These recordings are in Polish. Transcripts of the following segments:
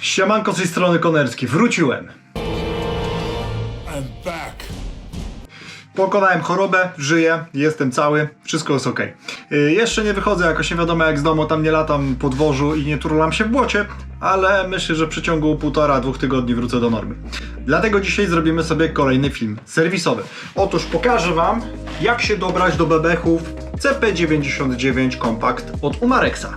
Siemanko z tej strony Konerski, wróciłem. I'm back. Pokonałem chorobę, żyję, jestem cały, wszystko jest ok. jeszcze nie wychodzę jakoś nie wiadomo jak z domu, tam nie latam po dworzu i nie turlam się w błocie, ale myślę, że w przeciągu półtora, dwóch tygodni wrócę do normy. Dlatego dzisiaj zrobimy sobie kolejny film serwisowy. Otóż pokażę Wam, jak się dobrać do bebechów CP99 Compact od Umarexa.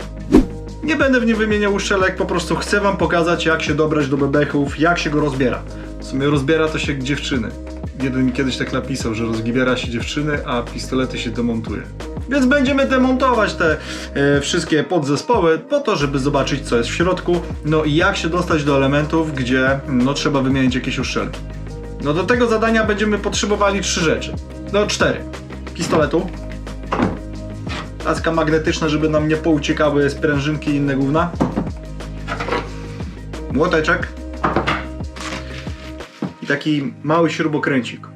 Nie będę w nim wymieniał uszczelek, po prostu chcę wam pokazać jak się dobrać do bebechów, jak się go rozbiera. W sumie rozbiera to się dziewczyny. Jeden kiedyś tak napisał, że rozbiera się dziewczyny, a pistolety się demontuje. Więc będziemy demontować te e, wszystkie podzespoły po to, żeby zobaczyć co jest w środku, no i jak się dostać do elementów, gdzie no trzeba wymienić jakieś uszczelki. No do tego zadania będziemy potrzebowali trzy rzeczy. No cztery. Pistoletu, Laska magnetyczna, żeby nam nie pouciekały sprężynki i inne gówna. Młoteczek. I taki mały śrubokręcik.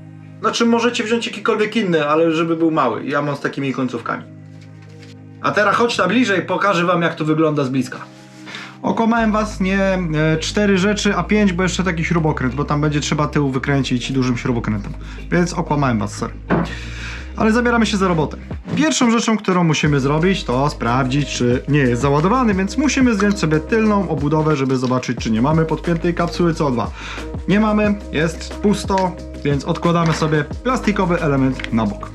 Znaczy możecie wziąć jakikolwiek inny, ale żeby był mały. Ja mam z takimi końcówkami. A teraz chodź tam bliżej, pokażę wam jak to wygląda z bliska. Okłamałem was nie e, cztery rzeczy, a pięć, bo jeszcze taki śrubokręt, bo tam będzie trzeba tył wykręcić dużym śrubokrętem. Więc okłamałem was, sorry. Ale zabieramy się za robotę. Pierwszą rzeczą, którą musimy zrobić, to sprawdzić, czy nie jest załadowany, więc musimy zdjąć sobie tylną obudowę, żeby zobaczyć, czy nie mamy podpiętej kapsuły CO2. Nie mamy, jest pusto, więc odkładamy sobie plastikowy element na bok.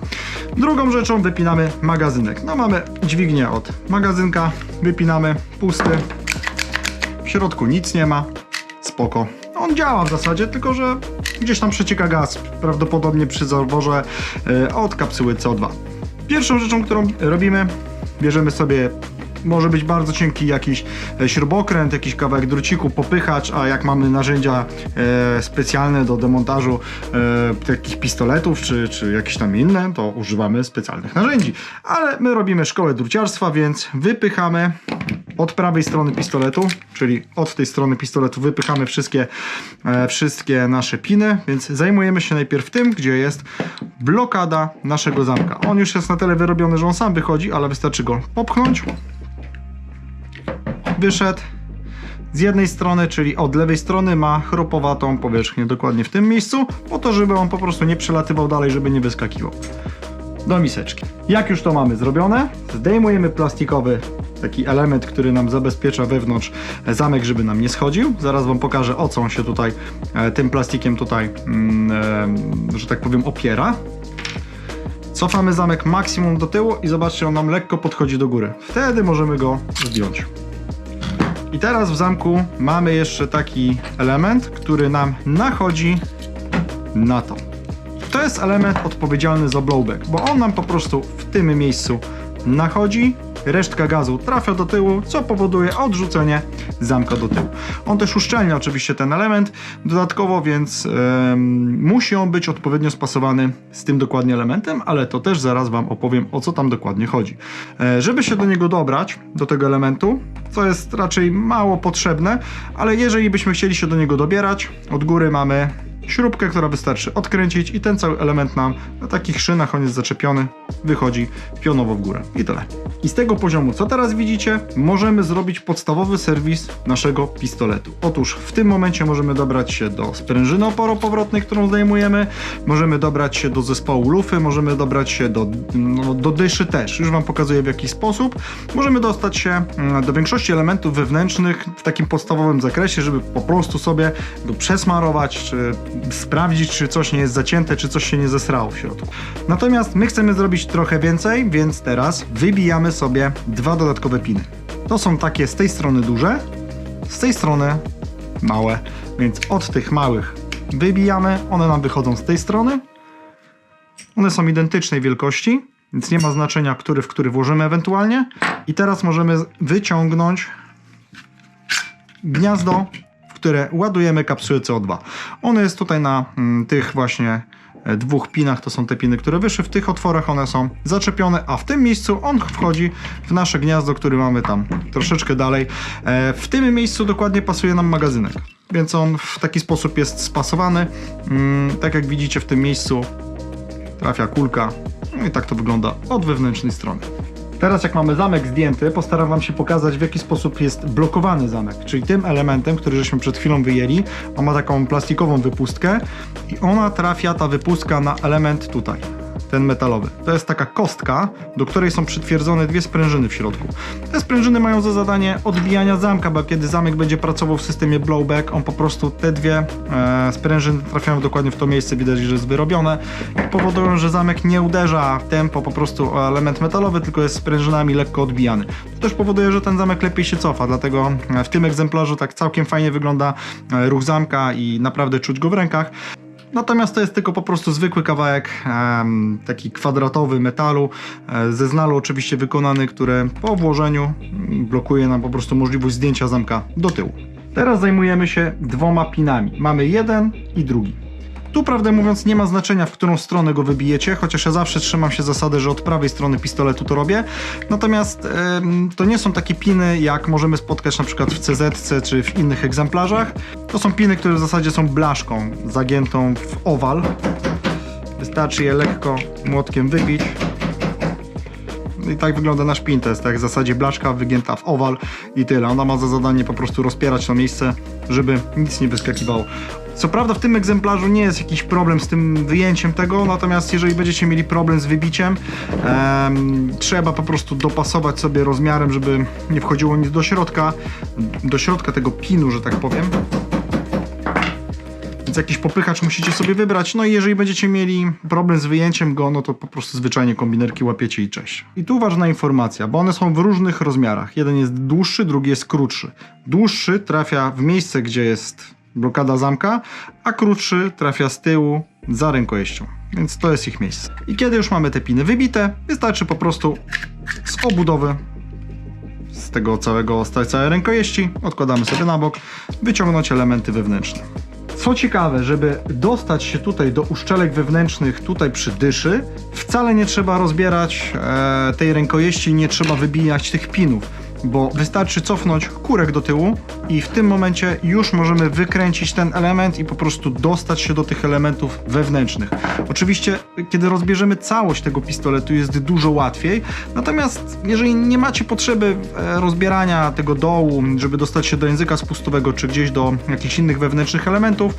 Drugą rzeczą wypinamy magazynek. No mamy dźwignię od magazynka, wypinamy, pusty. W środku nic nie ma, spoko. On działa w zasadzie, tylko że gdzieś tam przecieka gaz, prawdopodobnie przy zaworze e, od kapsuły CO2. Pierwszą rzeczą, którą robimy, bierzemy sobie może być bardzo cienki jakiś e, śrubokręt, jakiś kawałek druciku, popychacz, a jak mamy narzędzia e, specjalne do demontażu e, takich pistoletów czy, czy jakieś tam inne, to używamy specjalnych narzędzi. Ale my robimy szkołę druciarstwa, więc wypychamy od prawej strony pistoletu, czyli od tej strony pistoletu wypychamy wszystkie, e, wszystkie nasze piny, więc zajmujemy się najpierw tym, gdzie jest blokada naszego zamka. On już jest na tyle wyrobiony, że on sam wychodzi, ale wystarczy go popchnąć. Wyszedł. Z jednej strony, czyli od lewej strony ma chropowatą powierzchnię dokładnie w tym miejscu, po to, żeby on po prostu nie przelatywał dalej, żeby nie wyskakiwał do miseczki. Jak już to mamy zrobione, zdejmujemy plastikowy taki element, który nam zabezpiecza wewnątrz zamek, żeby nam nie schodził. Zaraz Wam pokażę o co on się tutaj e, tym plastikiem tutaj, mm, e, że tak powiem, opiera. Cofamy zamek maksimum do tyłu i zobaczcie, on nam lekko podchodzi do góry. Wtedy możemy go zdjąć. I teraz w zamku mamy jeszcze taki element, który nam nachodzi na to. To jest element odpowiedzialny za blowback, bo on nam po prostu w tym miejscu nachodzi, resztka gazu trafia do tyłu, co powoduje odrzucenie zamka do tyłu. On też uszczelnia oczywiście ten element dodatkowo, więc em, musi on być odpowiednio spasowany z tym dokładnie elementem, ale to też zaraz Wam opowiem o co tam dokładnie chodzi. E, żeby się do niego dobrać, do tego elementu, co jest raczej mało potrzebne, ale jeżeli byśmy chcieli się do niego dobierać, od góry mamy śrubkę, która wystarczy odkręcić i ten cały element nam na takich szynach, on jest zaczepiony, wychodzi pionowo w górę. I tyle. I z tego poziomu, co teraz widzicie, możemy zrobić podstawowy serwis naszego pistoletu. Otóż w tym momencie możemy dobrać się do sprężyny oporopowrotnej, którą zdejmujemy, możemy dobrać się do zespołu lufy, możemy dobrać się do, no, do dyszy też. Już Wam pokazuję w jaki sposób. Możemy dostać się mm, do większości elementów wewnętrznych w takim podstawowym zakresie, żeby po prostu sobie go przesmarować, czy sprawdzić, czy coś nie jest zacięte, czy coś się nie zesrało w środku. Natomiast my chcemy zrobić trochę więcej, więc teraz wybijamy sobie dwa dodatkowe piny. To są takie z tej strony duże, z tej strony małe, więc od tych małych wybijamy, one nam wychodzą z tej strony. One są identycznej wielkości, więc nie ma znaczenia, który w który włożymy ewentualnie. I teraz możemy wyciągnąć gniazdo, które ładujemy kapsułę CO2. One jest tutaj na mm, tych właśnie e, dwóch pinach, to są te piny, które wyszły, w tych otworach one są zaczepione, a w tym miejscu on wchodzi w nasze gniazdo, który mamy tam troszeczkę dalej. E, W tym miejscu dokładnie pasuje nam magazynek, więc on w taki sposób jest spasowany. Mm, Tak jak widzicie w tym miejscu trafia kulka, no i tak to wygląda od wewnętrznej strony. Teraz jak mamy zamek zdjęty, postaram wam się pokazać w jaki sposób jest blokowany zamek, czyli tym elementem, który żeśmy przed chwilą wyjęli. On ma taką plastikową wypustkę i ona trafia, ta wypustka, na element tutaj ten metalowy. To jest taka kostka, do której są przytwierdzone dwie sprężyny w środku. Te sprężyny mają za zadanie odbijania zamka, bo kiedy zamek będzie pracował w systemie blowback, on po prostu te dwie e, sprężyny trafiają dokładnie w to miejsce, widać, że jest wyrobione i powodują, że zamek nie uderza w tempo po prostu element metalowy, tylko jest sprężynami lekko odbijany. To też powoduje, że ten zamek lepiej się cofa, dlatego e, w tym egzemplarzu tak całkiem fajnie wygląda e, ruch zamka i naprawdę czuć go w rękach. Natomiast to jest tylko po prostu zwykły kawałek taki kwadratowy metalu, e, ze znalu oczywiście wykonany, który po włożeniu blokuje nam po prostu możliwość zdjęcia zamka do tyłu. Teraz zajmujemy się dwoma pinami. Mamy jeden i drugi. Tu prawdę mówiąc nie ma znaczenia, w którą stronę go wybijecie, chociaż ja zawsze trzymam się zasady, że od prawej strony pistoletu to robię. Natomiast to nie są takie piny, jak możemy spotkać na przykład w CZ czy w innych egzemplarzach. To są piny, które w zasadzie są blaszką zagiętą w owal. Wystarczy je lekko młotkiem wybić. I tak wygląda nasz pin, to jest tak w zasadzie blaszka wygięta w owal i tyle. Ona ma za zadanie po prostu rozpierać to miejsce, żeby nic nie wyskakiwało. Co prawda w tym egzemplarzu nie jest jakiś problem z tym wyjęciem tego, natomiast jeżeli będziecie mieli problem z wybiciem, em, trzeba po prostu dopasować sobie rozmiarem, żeby nie wchodziło nic do środka, do środka tego pinu, że tak powiem. Jakiś popychacz musicie sobie wybrać. No i jeżeli będziecie mieli problem z wyjęciem go, no to po prostu zwyczajnie kombinerki łapiecie i cześć. I tu ważna informacja, bo one są w różnych rozmiarach. Jeden jest dłuższy, drugi jest krótszy. Dłuższy trafia w miejsce, gdzie jest blokada zamka, a krótszy trafia z tyłu za rękojeścią. Więc to jest ich miejsce. I kiedy już mamy te piny wybite, wystarczy po prostu z obudowy z tego całego, z całej rękojeści, odkładamy sobie na bok, wyciągnąć elementy wewnętrzne. Co ciekawe, żeby dostać się tutaj do uszczelek wewnętrznych, tutaj przy dyszy, wcale nie trzeba rozbierać e, tej rękojeści, nie trzeba wybijać tych pinów, bo wystarczy cofnąć kurek do tyłu i w tym momencie już możemy wykręcić ten element i po prostu dostać się do tych elementów wewnętrznych. Oczywiście, kiedy rozbierzemy całość tego pistoletu, jest dużo łatwiej, natomiast jeżeli nie macie potrzeby e, rozbierania tego dołu, żeby dostać się do języka spustowego czy gdzieś do jakichś innych wewnętrznych elementów,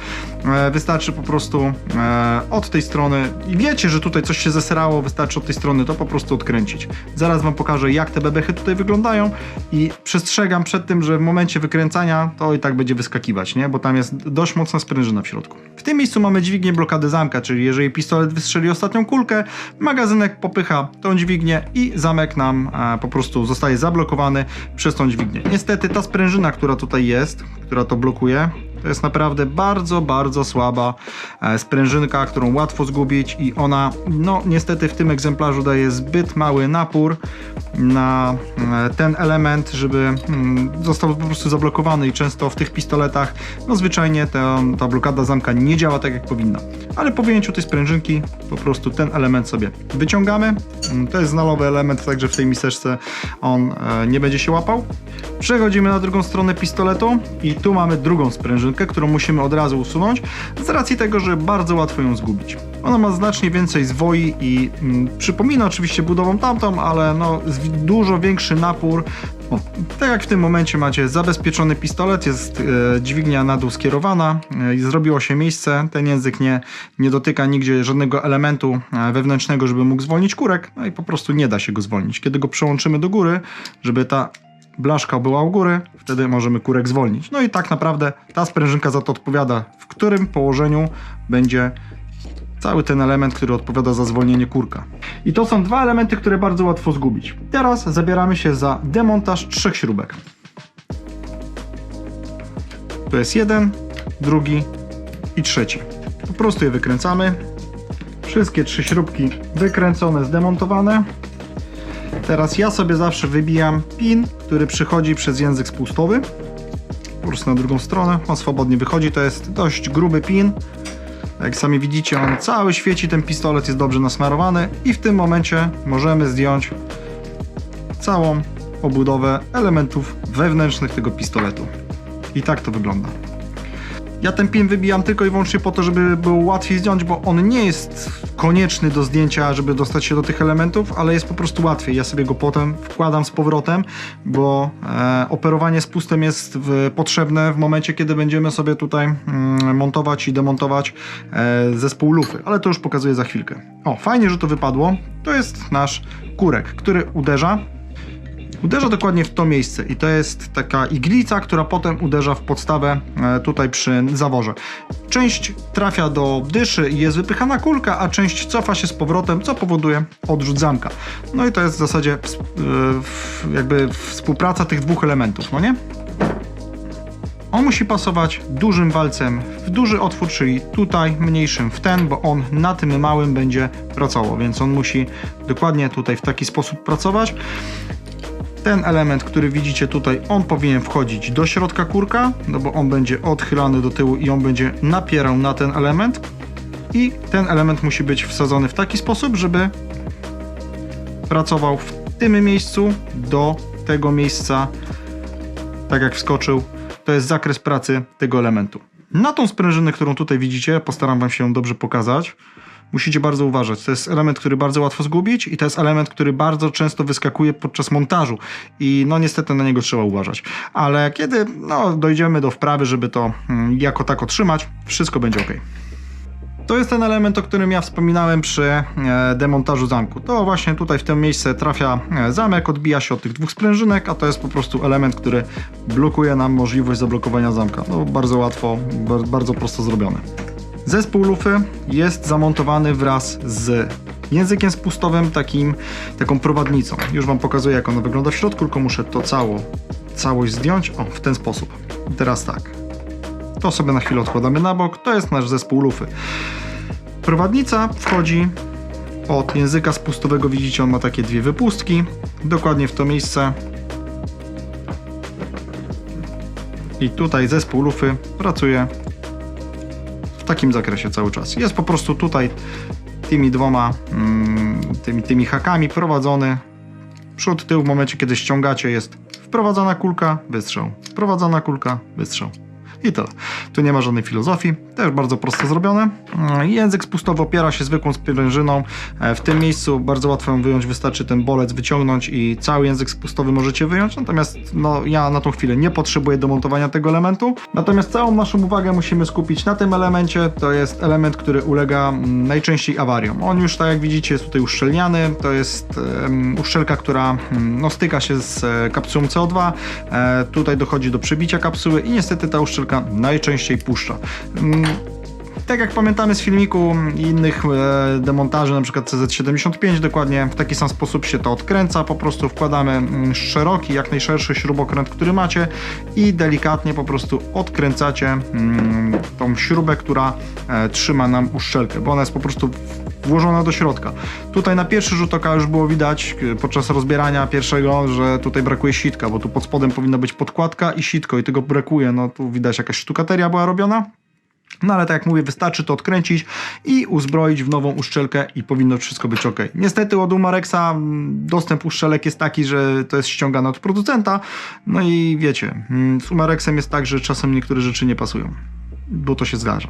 e, wystarczy po prostu e, od tej strony i wiecie, że tutaj coś się zesrało, wystarczy od tej strony to po prostu odkręcić. Zaraz Wam pokażę, jak te bebechy tutaj wyglądają i przestrzegam przed tym, że w momencie wykręcania to i tak będzie wyskakiwać, nie? bo tam jest dość mocna sprężyna w środku. W tym miejscu mamy dźwignię blokady zamka, czyli jeżeli pistolet wystrzeli ostatnią kulkę, magazynek popycha tą dźwignię i zamek nam e, po prostu zostaje zablokowany przez tą dźwignię. Niestety ta sprężyna, która tutaj jest, która to blokuje, to jest naprawdę bardzo, bardzo słaba e, sprężynka, którą łatwo zgubić i ona, no niestety w tym egzemplarzu daje zbyt mały napór na e, ten element, żeby mm, został po prostu zablokowany i często w tych pistoletach, no zwyczajnie ta, ta blokada zamka nie działa tak jak powinna. Ale po wyjęciu tej sprężynki po prostu ten element sobie wyciągamy. Mm, To jest znalowy element, także w tej miseczce on e, nie będzie się łapał. Przechodzimy na drugą stronę pistoletu i tu mamy drugą sprężynkę, którą musimy od razu usunąć z racji tego, że bardzo łatwo ją zgubić. Ona ma znacznie więcej zwoi i mm, przypomina oczywiście budową tamtą, ale no dużo większy napór. O, tak jak w tym momencie macie zabezpieczony pistolet, jest e, dźwignia na dół skierowana, e, zrobiło się miejsce, ten język nie, nie dotyka nigdzie żadnego elementu e, wewnętrznego, żeby mógł zwolnić kurek, no i po prostu nie da się go zwolnić. Kiedy go przełączymy do góry, żeby ta blaszka była u góry, wtedy możemy kurek zwolnić. No i tak naprawdę ta sprężynka za to odpowiada, w którym położeniu będzie cały ten element, który odpowiada za zwolnienie kurka. I to są dwa elementy, które bardzo łatwo zgubić. Teraz zabieramy się za demontaż trzech śrubek. To jest jeden, drugi i trzeci. Po prostu je wykręcamy. Wszystkie trzy śrubki wykręcone, zdemontowane. Teraz ja sobie zawsze wybijam pin, który przychodzi przez język spustowy. Po prostu na drugą stronę. On swobodnie wychodzi. To jest dość gruby pin. Jak sami widzicie, on cały świeci, ten pistolet jest dobrze nasmarowany i w tym momencie możemy zdjąć całą obudowę elementów wewnętrznych tego pistoletu. I tak to wygląda. Ja ten pin wybijam tylko i wyłącznie po to, żeby było łatwiej zdjąć, bo on nie jest konieczny do zdjęcia, żeby dostać się do tych elementów, ale jest po prostu łatwiej. Ja sobie go potem wkładam z powrotem, bo e, operowanie z pustem jest w, potrzebne w momencie, kiedy będziemy sobie tutaj mm, montować i demontować e, zespół lufy, ale to już pokazuję za chwilkę. O, fajnie, że to wypadło. To jest nasz kurek, który uderza Uderza dokładnie w to miejsce i to jest taka iglica, która potem uderza w podstawę e, tutaj przy zaworze. Część trafia do dyszy i jest wypychana kulka, a część cofa się z powrotem, co powoduje odrzut zamka. No i to jest w zasadzie e, jakby współpraca tych dwóch elementów, no nie? On musi pasować dużym walcem w duży otwór, czyli tutaj, mniejszym w ten, bo on na tym małym będzie pracował, więc on musi dokładnie tutaj w taki sposób pracować. Ten element, który widzicie tutaj, on powinien wchodzić do środka kurka, no bo on będzie odchylany do tyłu i on będzie napierał na ten element. I ten element musi być wsadzony w taki sposób, żeby pracował w tym miejscu do tego miejsca, tak jak wskoczył. To jest zakres pracy tego elementu. Na tą sprężynę, którą tutaj widzicie, postaram Wam się dobrze pokazać. Musicie bardzo uważać. To jest element, który bardzo łatwo zgubić i to jest element, który bardzo często wyskakuje podczas montażu i no niestety na niego trzeba uważać. Ale kiedy no, dojdziemy do wprawy, żeby to mm, jako tak otrzymać, wszystko będzie ok. To jest ten element, o którym ja wspominałem przy e, demontażu zamku. To właśnie tutaj w to miejsce trafia e, zamek, odbija się od tych dwóch sprężynek, a to jest po prostu element, który blokuje nam możliwość zablokowania zamka. No bardzo łatwo, bar- bardzo prosto zrobione. Zespół lufy jest zamontowany wraz z językiem spustowym, takim, taką prowadnicą. Już Wam pokazuję, jak ona wygląda w środku, tylko muszę to cało, całość zdjąć. O, w ten sposób. I teraz tak. To sobie na chwilę odkładamy na bok. To jest nasz zespół lufy. Prowadnica wchodzi od języka spustowego. Widzicie, on ma takie dwie wypustki. Dokładnie w to miejsce. I tutaj zespół lufy pracuje w takim zakresie cały czas. Jest po prostu tutaj tymi dwoma mm, tymi, tymi hakami prowadzony przód, tył w momencie kiedy ściągacie jest wprowadzana kulka, wystrzał, wprowadzana kulka, wystrzał. I tyle. Tu nie ma żadnej filozofii, też bardzo prosto zrobione. Mm, Język spustowy opiera się zwykłą sprężyną. E, W tym miejscu bardzo łatwo ją wyjąć, wystarczy ten bolec wyciągnąć i cały język spustowy możecie wyjąć. Natomiast no, ja na tą chwilę nie potrzebuję demontowania tego elementu. Natomiast całą naszą uwagę musimy skupić na tym elemencie. To jest element, który ulega mm, najczęściej awariom. On już, tak jak widzicie, jest tutaj uszczelniany. To jest em, uszczelka, która mm, no, styka się z e, kapsułą CO2. E, tutaj dochodzi do przebicia kapsuły i niestety ta uszczelka najczęściej puszcza. Mm, tak jak pamiętamy z filmiku i innych e, demontaży, na przykład CZ75 dokładnie, w taki sam sposób się to odkręca, po prostu wkładamy mm, szeroki, jak najszerszy śrubokręt, który macie i delikatnie po prostu odkręcacie mm, tą śrubę, która e, trzyma nam uszczelkę, bo ona jest po prostu włożona do środka. Tutaj na pierwszy rzut oka już było widać e, podczas rozbierania pierwszego, że tutaj brakuje sitka, bo tu pod spodem powinna być podkładka i sitko i tego brakuje, no tu widać jakaś sztukateria była robiona. No ale tak jak mówię, wystarczy to odkręcić i uzbroić w nową uszczelkę i powinno wszystko być ok. Niestety od Umarexa dostęp uszczelek jest taki, że to jest ściągane od producenta. No i wiecie, z Umarexem jest tak, że czasem niektóre rzeczy nie pasują, bo to się zdarza.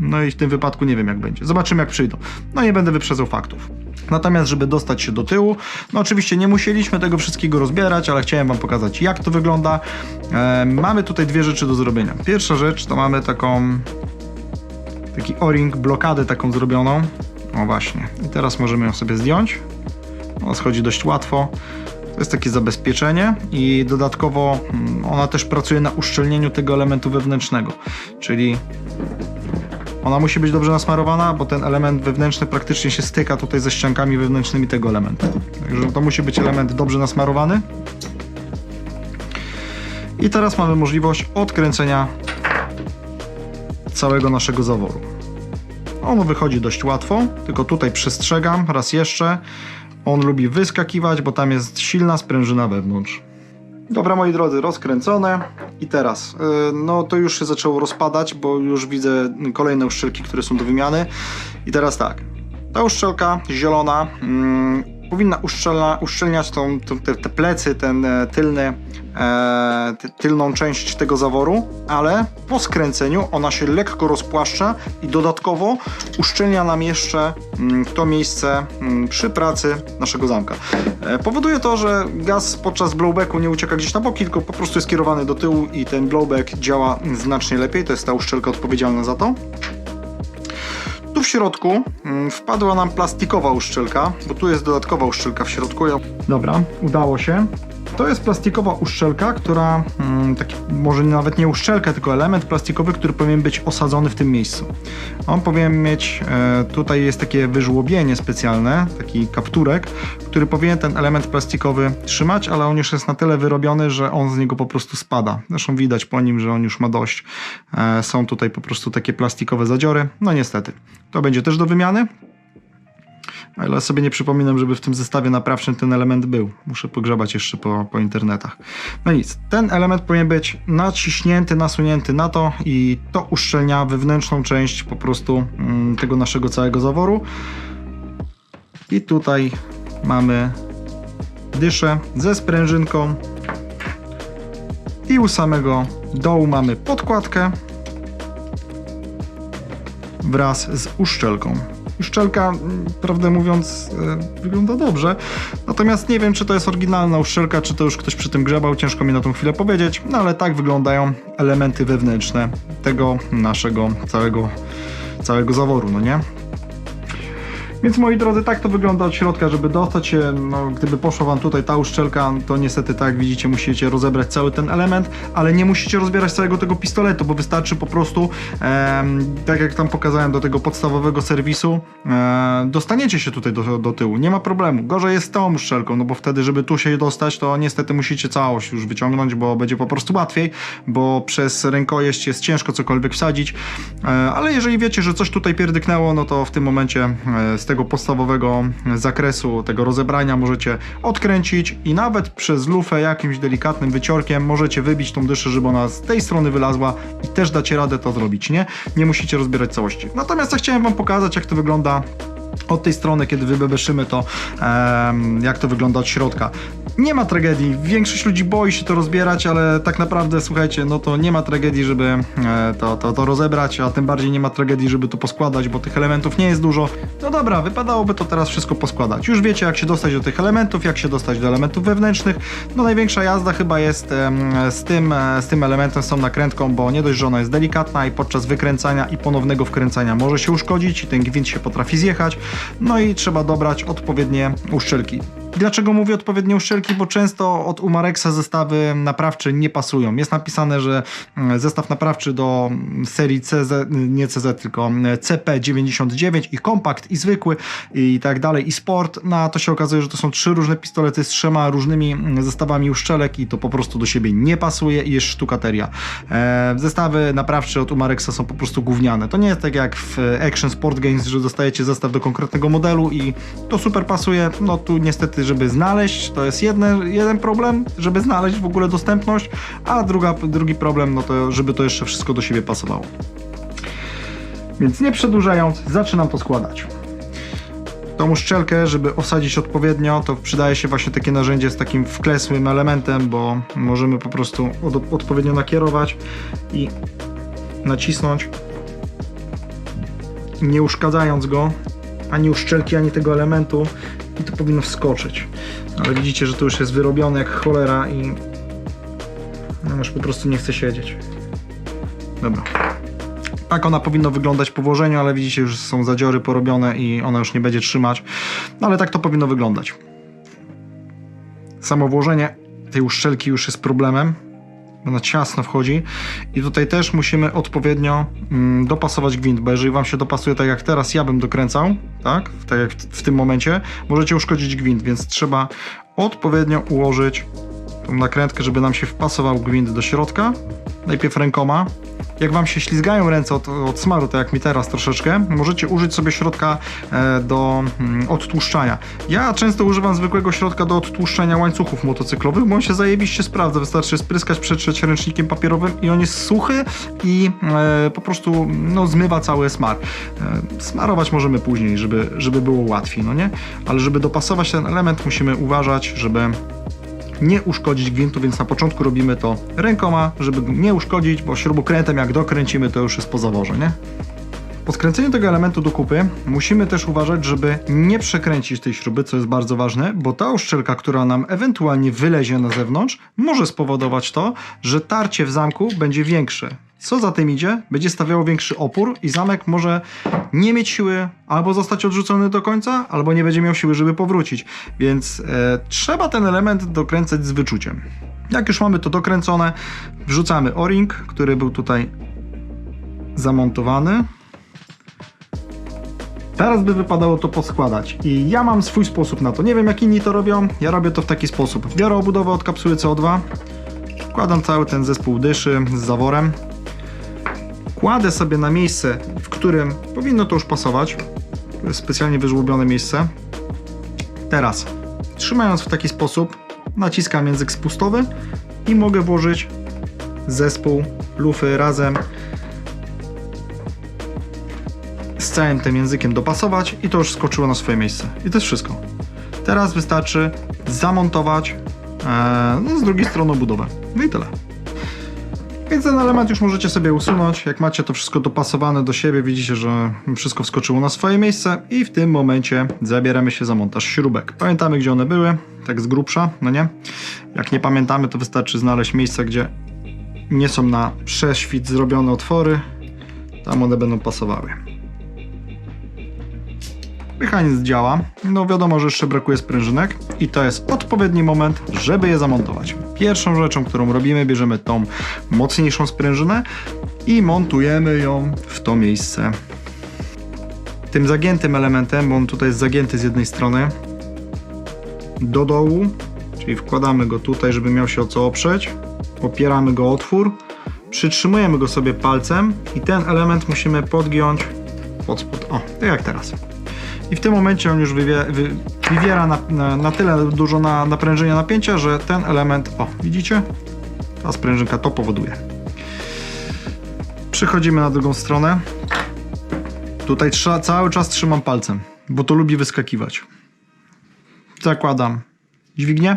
No i w tym wypadku nie wiem jak będzie. Zobaczymy jak przyjdą. No nie będę wyprzedzał faktów. Natomiast, żeby dostać się do tyłu, no oczywiście nie musieliśmy tego wszystkiego rozbierać, ale chciałem Wam pokazać jak to wygląda. E, mamy tutaj dwie rzeczy do zrobienia. Pierwsza rzecz to mamy taką taki o-ring, blokadę taką zrobioną. O właśnie. I teraz możemy ją sobie zdjąć. Ona schodzi dość łatwo. To jest takie zabezpieczenie i dodatkowo mm, ona też pracuje na uszczelnieniu tego elementu wewnętrznego. Czyli ona musi być dobrze nasmarowana, bo ten element wewnętrzny praktycznie się styka tutaj ze ściankami wewnętrznymi tego elementu. Także to musi być element dobrze nasmarowany. I teraz mamy możliwość odkręcenia całego naszego zaworu. Ono wychodzi dość łatwo, tylko tutaj przestrzegam raz jeszcze. On lubi wyskakiwać, bo tam jest silna sprężyna wewnątrz. Dobra, moi drodzy, rozkręcone. I teraz, yy, no to już się zaczęło rozpadać, bo już widzę kolejne uszczelki, które są do wymiany. I teraz tak, ta uszczelka zielona, mm, powinna uszczelna, uszczelniać tą, te, te plecy, ten e, tylny, e, ty, tylną część tego zaworu, ale po skręceniu ona się lekko rozpłaszcza i dodatkowo uszczelnia nam jeszcze mm, to miejsce mm, przy pracy naszego zamka. E, powoduje to, że gaz podczas blowbacku nie ucieka gdzieś na boki, tylko po prostu jest kierowany do tyłu i ten blowback działa znacznie lepiej. To jest ta uszczelka odpowiedzialna za to. W środku mm, wpadła nam plastikowa uszczelka, bo tu jest dodatkowa uszczelka w środku. Dobra, udało się. To jest plastikowa uszczelka, która, mm, taki, może nawet nie uszczelka, tylko element plastikowy, który powinien być osadzony w tym miejscu. On powinien mieć, e, tutaj jest takie wyżłobienie specjalne, taki kapturek, który powinien ten element plastikowy trzymać, ale on już jest na tyle wyrobiony, że on z niego po prostu spada. Zresztą widać po nim, że on już ma dość. E, są tutaj po prostu takie plastikowe zadziory. No niestety. To będzie też do wymiany. Ale sobie nie przypominam, żeby w tym zestawie naprawczym ten element był. Muszę pogrzebać jeszcze po, po internetach. No nic, ten element powinien być naciśnięty, nasunięty na to i to uszczelnia wewnętrzną część po prostu mm, tego naszego całego zaworu. I tutaj mamy dyszę ze sprężynką. I u samego dołu mamy podkładkę wraz z uszczelką. Uszczelka, prawdę mówiąc, e, wygląda dobrze. Natomiast nie wiem, czy to jest oryginalna uszczelka, czy to już ktoś przy tym grzebał. Ciężko mi na tą chwilę powiedzieć. No ale tak wyglądają elementy wewnętrzne tego naszego całego, całego zaworu, no nie? Więc moi drodzy, tak to wygląda od środka, żeby dostać się, no, gdyby poszła wam tutaj ta uszczelka, to niestety tak jak widzicie musicie rozebrać cały ten element, ale nie musicie rozbierać całego tego pistoletu, bo wystarczy po prostu, em, tak jak tam pokazałem do tego podstawowego serwisu, e, dostaniecie się tutaj do, do tyłu, nie ma problemu. Gorzej jest z tą uszczelką, no bo wtedy, żeby tu się dostać, to niestety musicie całość już wyciągnąć, bo będzie po prostu łatwiej, bo przez rękojeść jest ciężko cokolwiek wsadzić, e, ale jeżeli wiecie, że coś tutaj pierdyknęło, no to w tym momencie e, tego podstawowego zakresu tego rozebrania możecie odkręcić i nawet przez lufę jakimś delikatnym wyciorkiem możecie wybić tą dyszę, żeby ona z tej strony wylazła i też dacie radę to zrobić, nie? Nie musicie rozbierać całości. Natomiast ja chciałem wam pokazać, jak to wygląda od tej strony, kiedy wybebeszymy to, jak to wygląda od środka. Nie ma tragedii. Większość ludzi boi się to rozbierać, ale tak naprawdę, słuchajcie, no to nie ma tragedii, żeby e, to, to, to rozebrać, a tym bardziej nie ma tragedii, żeby to poskładać, bo tych elementów nie jest dużo. No dobra, wypadałoby to teraz wszystko poskładać. Już wiecie, jak się dostać do tych elementów, jak się dostać do elementów wewnętrznych. No największa jazda chyba jest z tym, e, z tym elementem, z tą nakrętką, bo nie dość, że ona jest delikatna i podczas wykręcania i ponownego wkręcania może się uszkodzić i ten gwint się potrafi zjechać. No i trzeba dobrać odpowiednie uszczelki. Dlaczego mówię odpowiednie uszczelki? Bo często od Umarexa zestawy naprawcze nie pasują. Jest napisane, że mm, zestaw naprawczy do mm, serii CZ, nie CZ, tylko mm, CP99 i kompakt, i zwykły, i tak dalej, i sport. No a to się okazuje, że to są trzy różne pistolety z trzema różnymi zestawami uszczelek i to po prostu do siebie nie pasuje i jest sztukateria. E, zestawy naprawcze od Umarexa są po prostu gówniane. To nie jest tak jak w Action Sport Games, że dostajecie zestaw do konkretnego modelu i to super pasuje. No tu niestety, żeby znaleźć, to jest jedne, jeden problem, żeby znaleźć w ogóle dostępność, a druga, drugi problem, no to żeby to jeszcze wszystko do siebie pasowało. Więc nie przedłużając, zaczynam to składać. Tą uszczelkę, żeby osadzić odpowiednio, to przydaje się właśnie takie narzędzie z takim wklesłym elementem, bo możemy po prostu od, odpowiednio nakierować i nacisnąć, nie uszkadzając go, ani uszczelki, ani tego elementu i to powinno wskoczyć. Ale widzicie, że to już jest wyrobione jak cholera i no już po prostu nie chce siedzieć. Dobra. Tak ona powinna wyglądać po włożeniu, ale widzicie, już są zadziory porobione i ona już nie będzie trzymać. No ale tak to powinno wyglądać. Samo włożenie tej uszczelki już jest problemem. Ona ciasno wchodzi. I tutaj też musimy odpowiednio mm, dopasować gwint, bo jeżeli wam się dopasuje tak jak teraz ja bym dokręcał, tak, tak jak w, w tym momencie, możecie uszkodzić gwint, więc trzeba odpowiednio ułożyć tą nakrętkę, żeby nam się wpasował gwint do środka. Najpierw rękoma. Jak wam się ślizgają ręce od, od smaru, tak jak mi teraz troszeczkę, możecie użyć sobie środka e, do mm, odtłuszczania. Ja często używam zwykłego środka do odtłuszczania łańcuchów motocyklowych, bo on się zajebiście sprawdza. Wystarczy spryskać, przetrzeć ręcznikiem papierowym i on jest suchy i e, po prostu no, zmywa cały smar. E, smarować możemy później, żeby, żeby było łatwiej, no nie? Ale żeby dopasować ten element, musimy uważać, żeby nie uszkodzić gwintu, więc na początku robimy to rękoma, żeby nie uszkodzić, bo śrubokrętem jak dokręcimy, to już jest po zaworze, nie? Po skręceniu tego elementu do kupy musimy też uważać, żeby nie przekręcić tej śruby, co jest bardzo ważne, bo ta uszczelka, która nam ewentualnie wylezie na zewnątrz, może spowodować to, że tarcie w zamku będzie większe. Co za tym idzie, będzie stawiało większy opór i zamek może nie mieć siły albo zostać odrzucony do końca, albo nie będzie miał siły, żeby powrócić. Więc e, trzeba ten element dokręcać z wyczuciem. Jak już mamy to dokręcone, wrzucamy o-ring, który był tutaj zamontowany. Teraz by wypadało to poskładać i ja mam swój sposób na to. Nie wiem jak inni to robią, ja robię to w taki sposób. Biorę obudowę od kapsuły CO2, wkładam cały ten zespół dyszy z zaworem, kładę sobie na miejsce, w którym powinno to już pasować. To jest specjalnie wyżłobione miejsce. Teraz, trzymając w taki sposób, naciskam język spustowy i mogę włożyć zespół lufy razem z całym tym językiem dopasować i to już skoczyło na swoje miejsce. I to jest wszystko. Teraz wystarczy zamontować e, no, z drugiej strony budowę. No i tyle. Więc ten element już możecie sobie usunąć. Jak macie to wszystko dopasowane do siebie, widzicie, że wszystko wskoczyło na swoje miejsce i w tym momencie zabieramy się za montaż śrubek. Pamiętamy, gdzie one były, tak z grubsza, no nie? Jak nie pamiętamy, to wystarczy znaleźć miejsca, gdzie nie są na prześwit zrobione otwory. Tam one będą pasowały. Mechanizm działa. No wiadomo, że jeszcze brakuje sprężynek i to jest odpowiedni moment, żeby je zamontować. Pierwszą rzeczą, którą robimy, bierzemy tą mocniejszą sprężynę i montujemy ją w to miejsce. Tym zagiętym elementem, bo on tutaj jest zagięty z jednej strony, do dołu, czyli wkładamy go tutaj, żeby miał się o co oprzeć, opieramy go otwór, przytrzymujemy go sobie palcem i ten element musimy podgiąć pod spód. O, tak jak teraz. I w tym momencie on już wywie, wy, wywiera na, na, na tyle dużo na, naprężenia napięcia, że ten element, o widzicie? Ta sprężynka to powoduje. Przechodzimy na drugą stronę. Tutaj trza, cały czas trzymam palcem, bo to lubi wyskakiwać. Zakładam dźwignię.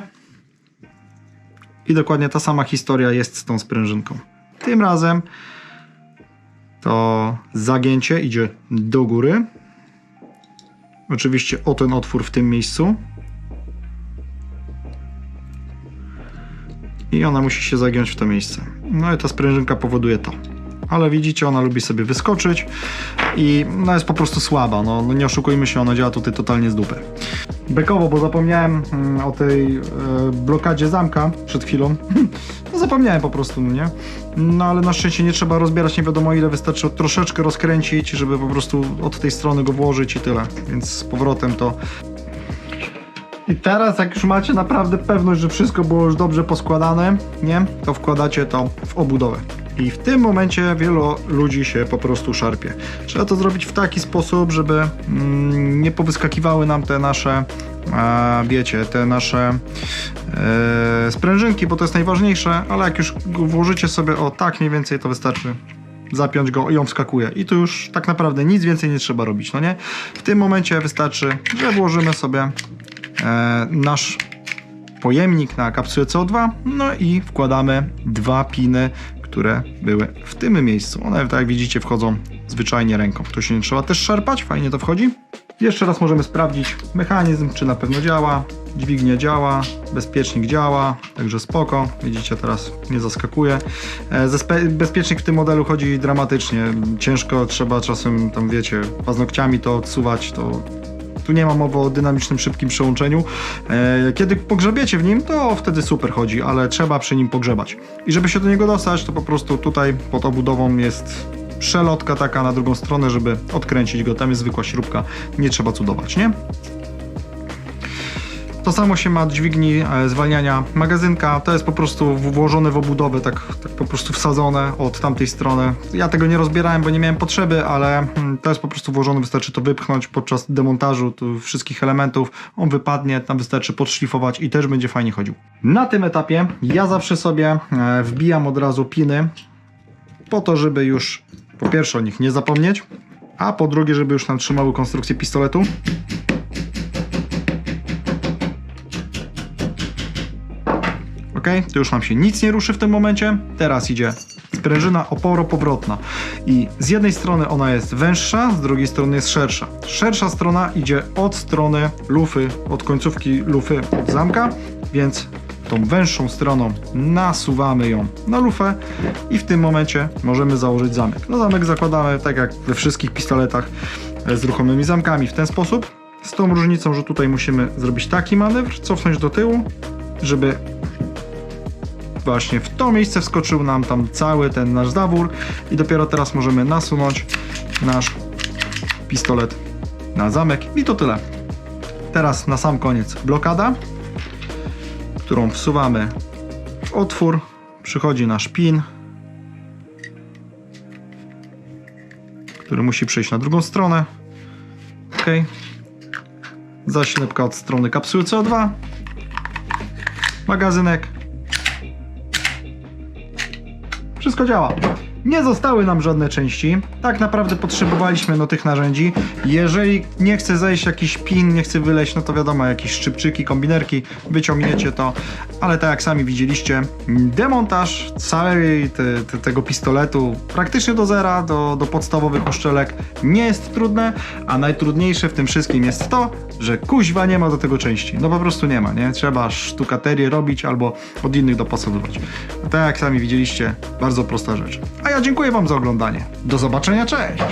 I dokładnie ta sama historia jest z tą sprężynką. Tym razem to zagięcie idzie do góry. Oczywiście o ten otwór w tym miejscu. I ona musi się zagiąć w to miejsce. No i ta sprężynka powoduje to. Ale widzicie, ona lubi sobie wyskoczyć i no jest po prostu słaba. No, no nie oszukujmy się, ona działa tutaj totalnie z dupy. Bekowo, bo zapomniałem mm, o tej e, blokadzie zamka przed chwilą. Zapomniałem po prostu, no nie? No ale na szczęście nie trzeba rozbierać nie wiadomo ile, wystarczy troszeczkę rozkręcić, żeby po prostu od tej strony go włożyć i tyle. Więc z powrotem to i teraz, jak już macie naprawdę pewność, że wszystko było już dobrze poskładane, nie? To wkładacie to w obudowę. I w tym momencie wielu ludzi się po prostu szarpie. Trzeba to zrobić w taki sposób, żeby mm, nie powyskakiwały nam te nasze, a, wiecie, te nasze e, sprężynki, bo to jest najważniejsze, ale jak już włożycie sobie o tak mniej więcej, to wystarczy zapiąć go i on wskakuje. I tu już tak naprawdę nic więcej nie trzeba robić, no nie? W tym momencie wystarczy, że włożymy sobie e, nasz pojemnik na kapsułę CO2, no i wkładamy dwa piny, które były w tym miejscu. One, tak jak widzicie, wchodzą zwyczajnie ręką. Tu się nie trzeba też szarpać, fajnie to wchodzi. Jeszcze raz możemy sprawdzić mechanizm, czy na pewno działa. Dźwignia działa, bezpiecznik działa, także spoko. Widzicie, teraz nie zaskakuje. E, bezpiecznik w tym modelu chodzi dramatycznie. Ciężko trzeba czasem, tam wiecie, paznokciami to odsuwać, to tu nie ma mowy o dynamicznym, szybkim przełączeniu. E, Kiedy pogrzebiecie w nim, to wtedy super chodzi, ale trzeba przy nim pogrzebać. I żeby się do niego dostać, to po prostu tutaj pod obudową jest przelotka taka na drugą stronę, żeby odkręcić go. Tam jest zwykła śrubka, nie trzeba cudować, nie? To samo się ma dźwigni e, zwalniania magazynka. To jest po prostu włożone w obudowę, tak, tak po prostu wsadzone od tamtej strony. Ja tego nie rozbierałem, bo nie miałem potrzeby, ale mm, to jest po prostu włożone. Wystarczy to wypchnąć podczas demontażu wszystkich elementów. On wypadnie, tam wystarczy podszlifować i też będzie fajnie chodził. Na tym etapie ja zawsze sobie e, wbijam od razu piny po to, żeby już po pierwsze o nich nie zapomnieć, a po drugie, żeby już nam trzymały konstrukcję pistoletu. Ok, to już nam się nic nie ruszy w tym momencie. Teraz idzie sprężyna oporopowrotna. I z jednej strony ona jest węższa, z drugiej strony jest szersza. Szersza strona idzie od strony lufy, od końcówki lufy od zamka, więc tą węższą stroną nasuwamy ją na lufę i w tym momencie możemy założyć zamek. No zamek zakładamy tak jak we wszystkich pistoletach e, z ruchomymi zamkami w ten sposób. Z tą różnicą, że tutaj musimy zrobić taki manewr, cofnąć do tyłu, żeby właśnie w to miejsce wskoczył nam tam cały ten nasz zawór i dopiero teraz możemy nasunąć nasz pistolet na zamek i to tyle. Teraz na sam koniec blokada, którą wsuwamy w otwór, przychodzi nasz pin, który musi przejść na drugą stronę. Ok. Zaślepka od strony kapsuły CO2. Magazynek Wszystko działa. Nie zostały nam żadne części. Tak naprawdę potrzebowaliśmy no tych narzędzi. Jeżeli nie chce zejść jakiś pin, nie chce wyleźć, no to wiadomo, jakieś szczypczyki, kombinerki, wyciągniecie to. Ale tak jak sami widzieliście, demontaż całej te, te, tego pistoletu praktycznie do zera, do, do podstawowych uszczelek nie jest trudne, a najtrudniejsze w tym wszystkim jest to, że kuźwa nie ma do tego części. No po prostu nie ma, nie? Trzeba sztukaterię robić albo od innych dopasowywać. A tak jak sami widzieliście, bardzo prosta rzecz. A ja dziękuję Wam za oglądanie. Do zobaczenia, cześć!